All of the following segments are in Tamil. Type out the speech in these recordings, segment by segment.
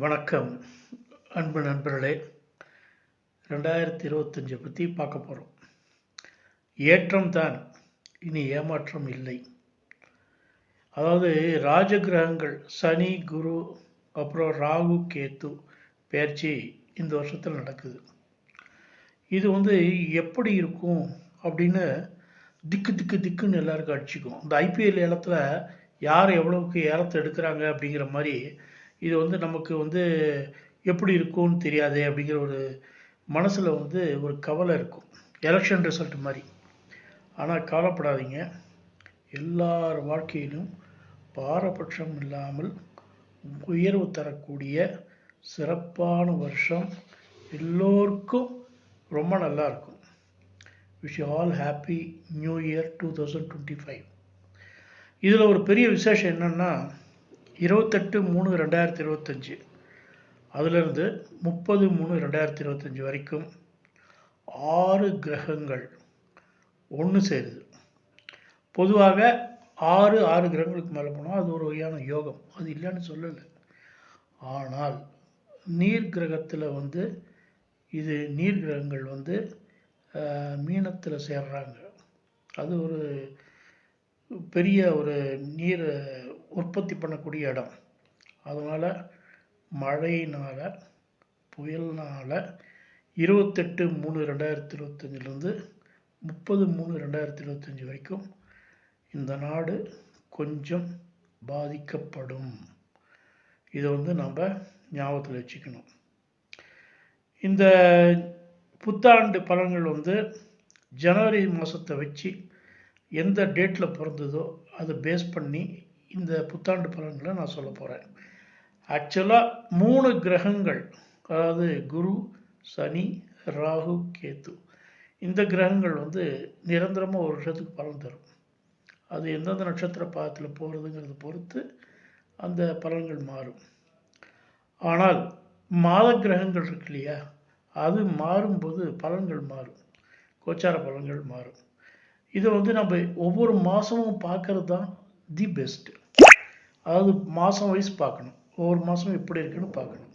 வணக்கம் அன்பு நண்பர்களே. ரெண்டாயிரத்தி இருபத்தஞ்சை பற்றி பார்க்க போகிறோம் ஏற்றம் தான் இனி ஏமாற்றம் இல்லை. அதாவது ராஜகிரகங்கள் சனி குரு அப்புறம் ராகு கேத்து பயிற்சி இந்த வருஷத்தில் நடக்குது. இது வந்து எப்படி இருக்கும் அப்படின்னு திக்கு திக்கு திக்குன்னு எல்லாருக்கும் அடிச்சுக்கும். இந்த ஐபிஎல் ஏலத்தில் யார் எவ்வளவுக்கு ஏலத்தை எடுக்கிறாங்க அப்படிங்கிற மாதிரி இது வந்து நமக்கு வந்து எப்படி இருக்கும்னு தெரியாது அப்படிங்கிற ஒரு மனசில் வந்து ஒரு கவலை இருக்கும். எலெக்ஷன் ரிசல்ட் மாதிரி. ஆனால் கவலைப்படாதீங்க. எல்லார் வாழ்க்கையிலும் பாரபட்சம் இல்லாமல் உயர்வு தரக்கூடிய சிறப்பான வருஷம் எல்லோருக்கும் ரொம்ப நல்லா இருக்கும். Wish all happy new year two thousand twenty five இதில் ஒரு பெரிய விசேஷம் என்னென்னா இருபத்தெட்டு மூணு ரெண்டாயிரத்தி இருபத்தஞ்சி. அதிலிருந்து முப்பது மூணு ரெண்டாயிரத்தி இருபத்தஞ்சி வரைக்கும் ஆறு கிரகங்கள் ஒன்று சேருது. பொதுவாக ஆறு ஆறு கிரகங்களுக்கு மேலே போனால் அது ஒரு வகையான யோகம். அது இல்லைன்னு சொல்லலை. ஆனால் நீர் கிரகத்தில் வந்து இது நீர் கிரகங்கள் வந்து மீனத்தில் சேர்றாங்க. அது ஒரு பெரிய ஒரு நீர் உற்பத்தி பண்ணக்கூடிய இடம். அதனால் மழையினால் புயல்னால் இருபத்தெட்டு மூணு ரெண்டாயிரத்தி இருபத்தஞ்சிலேருந்து முப்பது மூணு ரெண்டாயிரத்தி இருபத்தஞ்சி வரைக்கும் இந்த நாடு கொஞ்சம் பாதிக்கப்படும். இதை வந்து நம்ம ஞாபகத்தில் வச்சுக்கணும். இந்த புத்தாண்டு பலன்கள் வந்து ஜனவரி மாதத்தை வச்சு எந்த டேட்டில் பிறந்ததோ அதை பேஸ் பண்ணி இந்த புத்தாண்டு பலன்களை நான் சொல்ல போகிறேன் ஆக்சுவலாக மூணு கிரகங்கள் அதாவது குரு சனி ராகு கேத்து இந்த கிரகங்கள் வந்து நிரந்தரமாக ஒரு வருஷத்துக்கு பலன் தரும். அது எந்தெந்த நட்சத்திர பாதத்தில் போகிறதுங்கிறத பொறுத்து அந்த பலன்கள் மாறும். ஆனால் மாத கிரகங்கள் இருக்கு இல்லையா? அது மாறும்போது பலன்கள் மாறும். கோச்சார பலன்கள் மாறும். இதை வந்து நம்ம ஒவ்வொரு மாதமும் பார்க்கறது தான் தி பெஸ்ட்டு அதாவது மாதம் வைஸ் பார்க்கணும். ஒவ்வொரு மாதமும் எப்படி இருக்குன்னு பார்க்கணும்.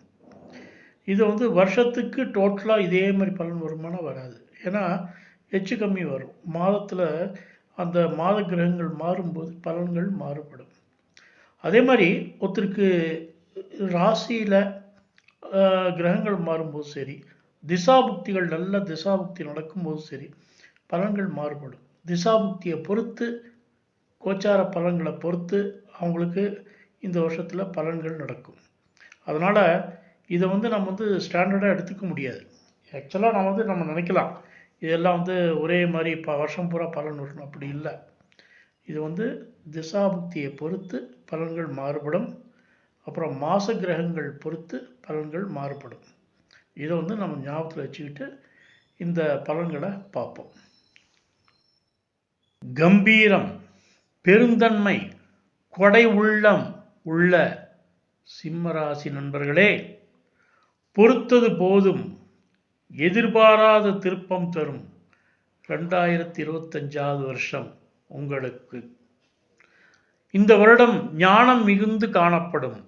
இது வந்து வருஷத்துக்கு டோட்டலாக இதே மாதிரி பலன் வருமானம் வராது. ஏன்னா எச்சு கம்மி வரும். மாதத்தில் அந்த மாத கிரகங்கள் மாறும்போது பலன்கள் மாறுபடும். அதே மாதிரி ஒருத்தருக்கு ராசியில் கிரகங்கள் மாறும்போது சரி திசாபுக்திகள் நல்ல திசாபுக்தி நடக்கும்போது சரி பலன்கள் மாறுபடும். திசாபுக்தியை பொறுத்து கோச்சார பலன்களை பொறுத்து அவங்களுக்கு இந்த வருஷத்தில் பலன்கள் நடக்கும். அதனால் இதை வந்து நம்ம வந்து ஸ்டாண்டர்டாக எடுத்துக்க முடியாது. ஆக்சுவலாக நம்ம வந்து நம்ம நினைக்கலாம். இதெல்லாம் வந்து ஒரே மாதிரி இப்போ வருஷம் பூரா பலன் வரணும். அப்படி இல்லை. இது வந்து திசாபுக்தியை பொறுத்து பலன்கள் மாறுபடும். அப்புறம் மாச கிரகங்கள் பொறுத்து பலன்கள் மாறுபடும். இதை வந்து நம்ம ஞாபகத்தில் வச்சுக்கிட்டு இந்த பலன்களை பார்ப்போம். கம்பீரம். பெருந்தன்மை கொடை உள்ளம் உள்ள சிம்மராசி நண்பர்களே பொறுத்தது போதும் எதிர்பாராத திருப்பம் தரும் ரெண்டாயிரத்தி இருபத்தஞ்சாவது வருஷம் உங்களுக்கு. இந்த வருடம் ஞானம் மிகுந்து காணப்படும்.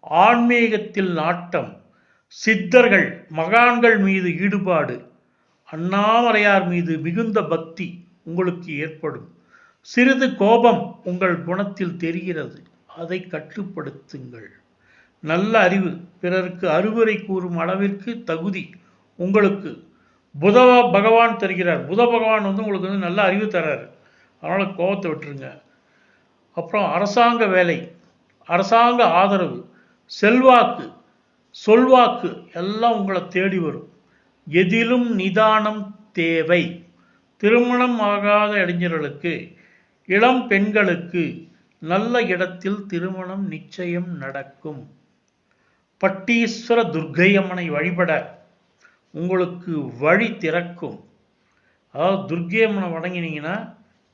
ஆன்மீகத்தில் நாட்டம் சித்தர்கள் மகான்கள் மீது ஈடுபாடு அண்ணாமலையார் மீது மிகுந்த பக்தி உங்களுக்கு ஏற்படும். சிறிது கோபம் உங்கள் குணத்தில் தெரிகிறது. அதை கட்டுப்படுத்துங்கள். நல்ல அறிவு பிறருக்கு அறிவுரை கூறும் அளவிற்கு தகுதி உங்களுக்கு. புத பகவான் தருகிறார். புத பகவான் வந்து உங்களுக்கு வந்து நல்ல அறிவு தர்றாரு அதனால் கோபத்தை விட்டுருங்க. அப்புறம் அரசாங்க வேலை அரசாங்க ஆதரவு செல்வாக்கு சொல்வாக்கு எல்லாம் உங்களை தேடி வரும். எதிலும் நிதானம் தேவை. திருமணம் ஆகாத இளைஞர்களுக்கு இளம் பெண்களுக்கு நல்ல இடத்தில் திருமணம் நிச்சயம் நடக்கும். பட்டீஸ்வர துர்க்கையம்மனை வழிபட உங்களுக்கு வழி திறக்கும். அதாவது துர்க்கையம்மனை வணங்கினீங்கன்னா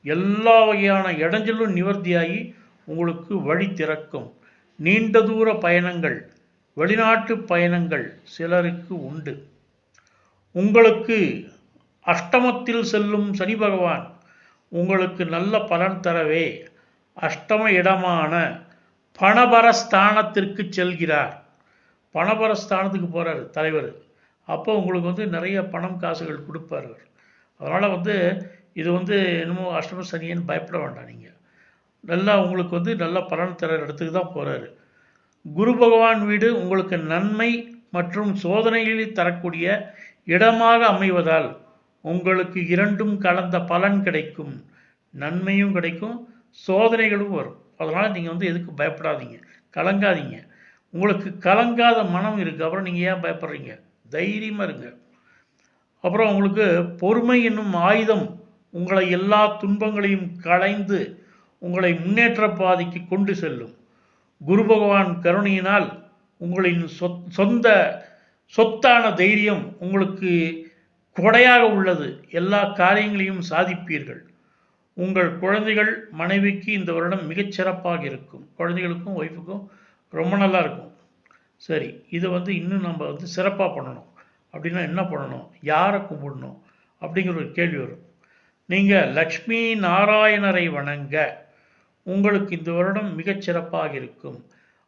எல்லா வகையான இடைஞ்சலும் நிவர்த்தியாகி உங்களுக்கு வழி திறக்கும். நீண்ட தூர பயணங்கள் வெளிநாட்டு பயணங்கள் சிலருக்கு உண்டு. உங்களுக்கு அஷ்டமத்தில் செல்லும் சனி பகவான் உங்களுக்கு நல்ல பலன் தரவே. அஷ்டம இடமான பணபரஸ்தானத்திற்கு செல்கிறார். பணபரஸ்தானத்துக்கு போகிறார் தலைவர். அப்போ உங்களுக்கு வந்து நிறைய பணம் காசுகள் கொடுப்பார் அதனால் வந்து இது வந்து என்னமோ அஷ்டம சனியன்னு பயப்பட வேண்டாம் நீங்கள் நல்லா உங்களுக்கு வந்து நல்ல பலன் தர இடத்துக்கு தான் போகிறாரு குரு பகவான் வீடு உங்களுக்கு நன்மை மற்றும் சோதனைகளை தரக்கூடிய இடமாக அமைவதால் உங்களுக்கு இரண்டும் கலந்த பலன் கிடைக்கும். நன்மையும் கிடைக்கும். சோதனைகளும் வரும். அதனால் நீங்கள் வந்து எதுக்கு பயப்படாதீங்க. கலங்காதீங்க. உங்களுக்கு கலங்காத மனம் இருக்குது அப்புறம் நீங்கள் ஏன் பயப்படுறீங்க? தைரியமாக இருங்க. அப்புறம் உங்களுக்கு பொறுமை என்னும் ஆயுதம் உங்களை எல்லா துன்பங்களையும் களைந்து உங்களை முன்னேற்ற பாதைக்கு கொண்டு செல்லும். குரு பகவான் கருணையினால் உங்களின் சொத் சொந்த சொத்தான தைரியம் உங்களுக்கு கொடையாக உள்ளது. எல்லா காரியங்களையும் சாதிப்பீர்கள். உங்கள் குழந்தைகள் மனைவிக்கு இந்த வருடம் மிகச்சிறப்பாக இருக்கும். குழந்தைகளுக்கும் ஒய்ஃபுக்கும் ரொம்ப நல்லா இருக்கும். சரி இதை வந்து இன்னும் நம்ம வந்து சிறப்பாக பண்ணணும். அப்படின்னா என்ன பண்ணணும்? யாரை கும்பிடணும்? அப்படிங்கிற ஒரு கேள்வி வரும். நீங்கள் லக்ஷ்மி நாராயணரை வணங்க. உங்களுக்கு இந்த வருடம் மிகச்சிறப்பாக இருக்கும்.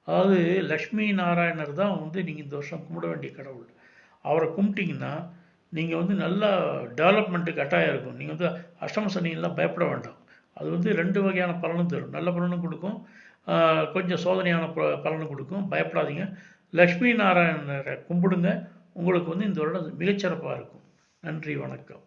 அதாவது லக்ஷ்மி நாராயணர் தான் வந்து நீங்கள் இந்த வருஷம் கும்பிட வேண்டிய கடவுள். அவரை கும்பிட்டிங்கன்னா நீங்கள் வந்து நல்லா டெவலப்மெண்ட்டு கட்டாயம் இருக்கும் நீங்கள் வந்து அஷ்டம சனியெல்லாம் பயப்பட வேண்டாம். அது வந்து ரெண்டு வகையான பலனும் தரும். நல்ல பலனும் கொடுக்கும். கொஞ்சம் சோதனையான ப பலனும் கொடுக்கும். பயப்படாதீங்க. லக்ஷ்மி நாராயணரை கும்பிடுங்க. உங்களுக்கு வந்து இந்த வருடம் மிகச்சிறப்பாக இருக்கும். நன்றி வணக்கம்.